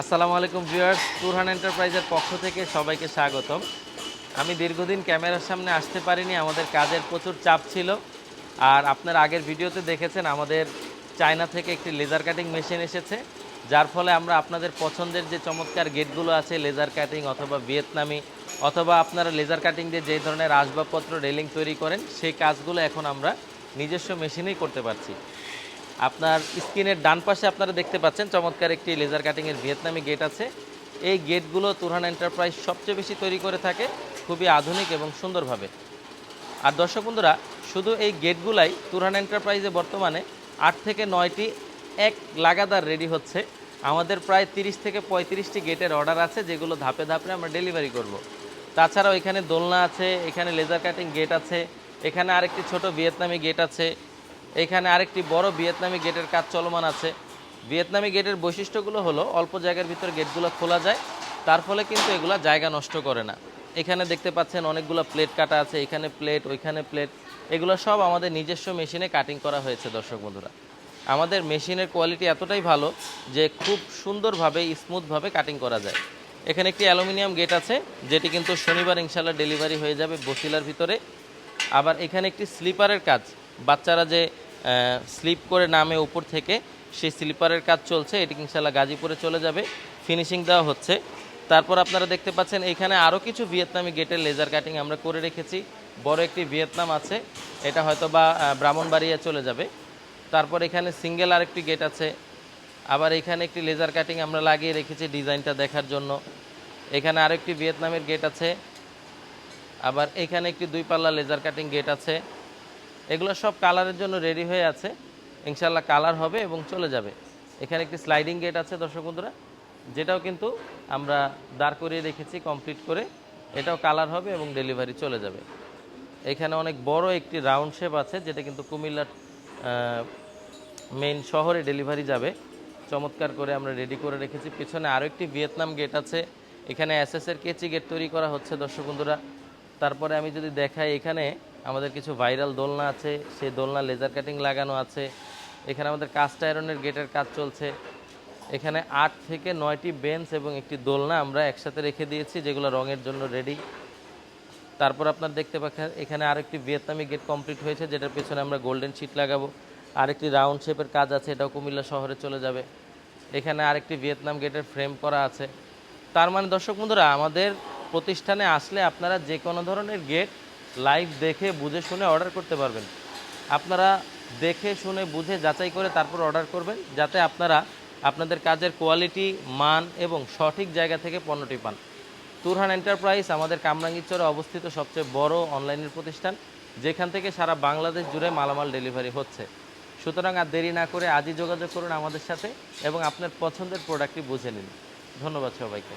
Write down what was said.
আসসালামু আলাইকুম ভিউয়ার্স, তুরহান এন্টারপ্রাইজের পক্ষ থেকে সবাইকে স্বাগতম। আমি দীর্ঘদিন ক্যামেরার সামনে আসতে পারিনি, আমাদের কাজের প্রচুর চাপ ছিল। আর আপনার আগের ভিডিওতে দেখেছেন, আমাদের চায়না থেকে একটি লেজার কাটিং মেশিন এসেছে, যার ফলে আমরা আপনাদের পছন্দের যে চমৎকার গেটগুলো আছে, লেজার কাটিং অথবা ভিয়েতনামি, অথবা আপনারা লেজার কাটিং দিয়ে যে ধরনের আসবাবপত্র, রেলিং তৈরি করেন, সেই কাজগুলো এখন আমরা নিজস্ব মেশিনেই করতে পারছি। আপনার স্ক্রিনের ডান পাশে আপনারা দেখতে পাচ্ছেন, চমৎকার একটি লেজার কাটিংয়ের ভিয়েতনামি গেট আছে। এই গেটগুলো তুরহান এন্টারপ্রাইজ সবচেয়ে বেশি তৈরি করে থাকে, খুবই আধুনিক এবং সুন্দরভাবে। আর দর্শক বন্ধুরা, শুধু এই গেটগুলাই তুরহান এন্টারপ্রাইজে বর্তমানে আট থেকে নয়টি এক লাগাতার রেডি হচ্ছে। আমাদের প্রায় তিরিশ থেকে পঁয়ত্রিশটি গেটের অর্ডার আছে, যেগুলো ধাপে ধাপে আমরা ডেলিভারি করব। তাছাড়াও এখানে দোলনা আছে, এখানে লেজার কাটিং গেট আছে, এখানে আরেকটি ছোট ভিয়েতনামি গেট আছে এখানে আরেকটি বড় ভিয়েতনামি গেটের কাজ চলমান আছে। ভিয়েতনামি গেটের বৈশিষ্ট্যগুলো হলো, অল্প জায়গার ভিতরে গেটগুলো খোলা যায়, তার ফলে কিন্তু এগুলা জায়গা নষ্ট করে না। এখানে দেখতে পাচ্ছেন অনেকগুলো প্লেট কাটা আছে, এখানে প্লেট, ওইখানে প্লেট। এগুলো সব আমাদের নিজস্ব মেশিনে কাটিং করা হয়েছে, দর্শক বন্ধুরা। আমাদের মেশিনের কোয়ালিটি এতটাই ভালো যে খুব সুন্দরভাবে, স্মুথভাবে কাটিং করা যায়। এখানে একটি অ্যালুমিনিয়াম গেট আছে, যেটি কিন্তু শনিবার ইনশাল্লাহ ডেলিভারি হয়ে যাবে বসিলার ভিতরে। আবার এখানে একটি স্লিপারের কাজ, বাচ্চারা যে স্লিপ করে নামে উপর থেকে সেই স্লিপারের কাজ চলছে। এটি ইনশাল্লাহ গাজীপুরে চলে যাবে। ফিনিশিং দেওয়া হচ্ছে। তারপর আপনারা দেখতে পাচ্ছেন, এখানে আরও কিছু ভিয়েতনামি গেটের লেজার কাটিং আমরা করে রেখেছি। বড় একটি ভিয়েতনাম আছে। এটা হয়তো বা ব্রাহ্মণবাড়িয়া চলে যাবে। তারপর এখানে সিঙ্গেল আরেকটি গেট আছে। আবার এখানে একটি লেজার কাটিং আমরা লাগিয়ে রেখেছি ডিজাইনটা দেখার জন্য। এখানে আরেকটি ভিয়েতনামের গেট আছে। আবার এখানে একটি দুই পাল্লা লেজার কাটিং গেট আছে। এগুলো সব কালারের জন্য রেডি হয়ে আছে। ইনশাল্লাহ কালার হবে এবং চলে যাবে। এখানে একটি স্লাইডিং গেট আছে দর্শক বন্ধুরা, যেটাও কিন্তু আমরা দাঁড় করিয়ে রেখেছি কমপ্লিট করে। এটাও কালার হবে এবং ডেলিভারি চলে যাবে। এখানে অনেক বড় একটি রাউন্ড শেপ আছে, যেটা কিন্তু কুমিল্লার মেইন শহরে ডেলিভারি যাবে। চমৎকার করে আমরা রেডি করে রেখেছি। পিছনে আরও একটি ভিয়েতনাম গেট আছে। এখানে এসএস এর কেচি গেট তৈরি করা হচ্ছে দর্শক বন্ধুরা। তারপরে আমি যদি দেখাই এখানে আমাদের কিছু ভাইরাল দোলনা আছে, সেই দোলনা লেজার কাটিং লাগানো আছে। এখানে আমাদের কাস্ট আয়রনের গেটের কাজ চলছে। এখানে আট থেকে নয়টি বেঞ্চ এবং একটি দোলনা আমরা একসাথে রেখে দিয়েছি, যেগুলো রঙের জন্য রেডি তারপর আপনার দেখতে পাচ্ছেন, এখানে আরেকটি ভিয়েতনামি গেট কমপ্লিট হয়েছে, যেটার পেছনে আমরা গোল্ডেন শিট লাগাবো। আরেকটি রাউন্ড শেপের কাজ আছে, এটাও কুমিল্লা শহরে চলে যাবে। এখানে আরেকটি ভিয়েতনাম গেটের ফ্রেম করা আছে। তার মানে দর্শক বন্ধুরা, আমাদের প্রতিষ্ঠানে আসলে আপনারা যে কোনো ধরনের গেট লাইভ দেখে, বুঝে, শুনে অর্ডার করতে পারবেন। আপনারা দেখে, শুনে, বুঝে, যাচাই করে তারপর অর্ডার করবেন, যাতে আপনারা আপনাদের কাজের কোয়ালিটি, মান এবং সঠিক জায়গা থেকে পণ্যটি পান। তুরহান এন্টারপ্রাইজ আমাদের কামরাঙ্গীরচরে অবস্থিত সবচেয়ে বড় অনলাইনের প্রতিষ্ঠান, যেখান থেকে সারা বাংলাদেশ জুড়ে মালামাল ডেলিভারি হচ্ছে। সুতরাং আর দেরি না করে আজই যোগাযোগ করুন আমাদের সাথে এবং আপনার পছন্দের প্রোডাক্টটি বুঝে নিন। ধন্যবাদ সবাইকে।